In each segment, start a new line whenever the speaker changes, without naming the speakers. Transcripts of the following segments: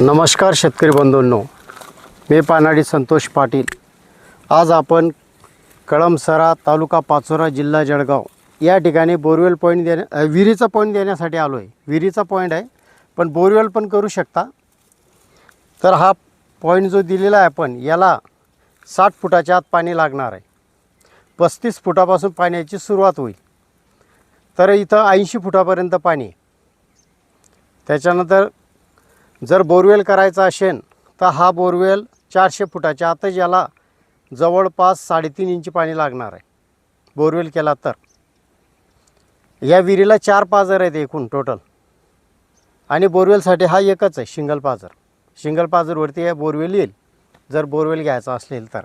नमस्कार शेतकरी बंधूंनो. मी पानाडी संतोष पाटील. आज आपण कळमसरा तालुका पाचोरा जिल्हा जळगाव या ठिकाणी बोरवेल पॉईंट देण्या विहिरीचा पॉईंट देण्यासाठी आलो आहे विहिरीचा पॉईंट आहे पण बोरवेल पण करू शकता. तर हा पॉईंट जो दिलेला आहे आपण याला साठ फुटाच्या आत पाणी लागणार आहे. पस्तीस फुटापासून पाण्याची सुरुवात होईल. तर इथं ऐंशी फुटापर्यंत पाणी त्याच्यानंतर जर बोरवेल करायचा असेल तर हा बोरवेल चारशे फुटाच्या आता याला जवळपास साडेतीन इंची पाणी लागणार आहे. बोरवेल केला तर. या विहिरीला चार पाजर आहेत एकूण टोटल आणि बोरवेलसाठी हा एकच आहे शिंगल पाजर. शिंगल पाजरवरती या बोरवेल येईल. जर बोरवेल घ्यायचा असेल तर.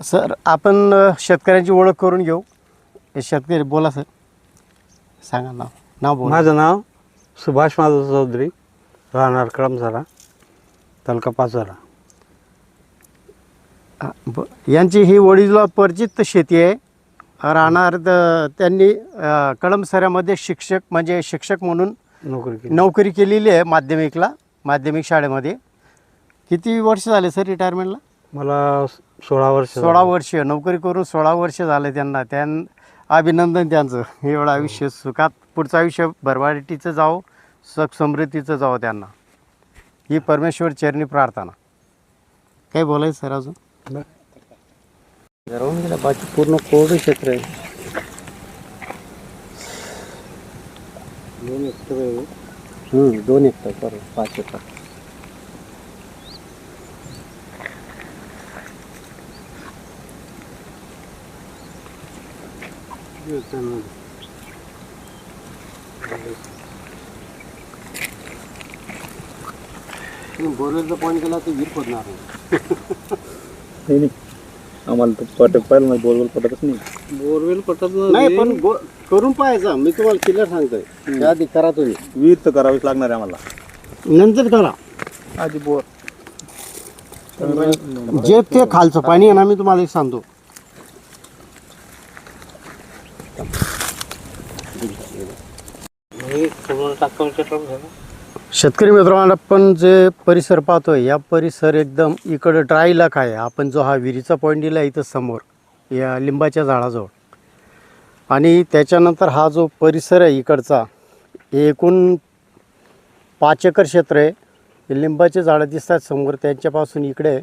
सर आपण शेतकऱ्यांची ओळख करून घेऊ. हे शेतकरी बोला सर. सांगा नाव. नाव बोला.
माझं नाव सुभाष माधव चौधरी. राहणार कळमसारा तालुका पाचोरा
हा, ब- यांची ही वडील परिचित शेती आहे. राहणार द- त्यांनी अ, कळमसऱ्यामध्ये शिक्षक म्हणजे शिक्षक म्हणून
नोकरी केली.
नोकरी केलेली आहे माध्यमिकला माध्यमिक शाळेमध्ये. किती वर्ष झाले सर रिटायरमेंटला
मला सोळा वर्ष
सोळा
झाली.
वर्ष. नोकरी करून सोळा वर्ष झाले त्यांना. त्यां अभिनंदन त्यांचं. एवढं आयुष्य सुखात पुढचं आयुष्य भरभराटीचं जावं. सुख समृद्धीचं जावं त्यांना. ही परमेश्वर चरणी प्रार्थना. काय बोलायचं सर अजून? राहून गेला बाकी पूर्ण कोरडं क्षेत्र आहे.
दोन हेक्टर आहे.
हम्म, दोन एकर बरोबर पाच एकर बोरवेलचा पॉईंट केला तर विहीर पडणार
नाही नाही. आम्हाला तर पट पाहिलं नाही बोलबोल पटतच नाही.
बोरवेल पटत
नाही. पण करून पाहायचा. मी तुम्हाला क्लिअर सांगतोय. त्या आधी करा तुम्ही.
विहीर तर करावीच लागणार आहे आम्हाला.
नंतर करा.
आधी बोर.
जे ते खालचं पाणी आहे ना मी तुम्हाला एक सांगतो. शेतकरी मित्रांनो आपण जे परिसर पाहतोय या परिसर एकदम इकडं ड्राय इलाका आहे. आपण जो हा विहिरीचा पॉईंट दिला आहे इथं समोर या लिंबाच्या झाडाजवळ. आणि त्याच्यानंतर हा जो परिसर आहे इकडचा हे एकूण पाच एकर क्षेत्र आहे. लिंबाचे झाडं दिसतात समोर त्यांच्यापासून इकडे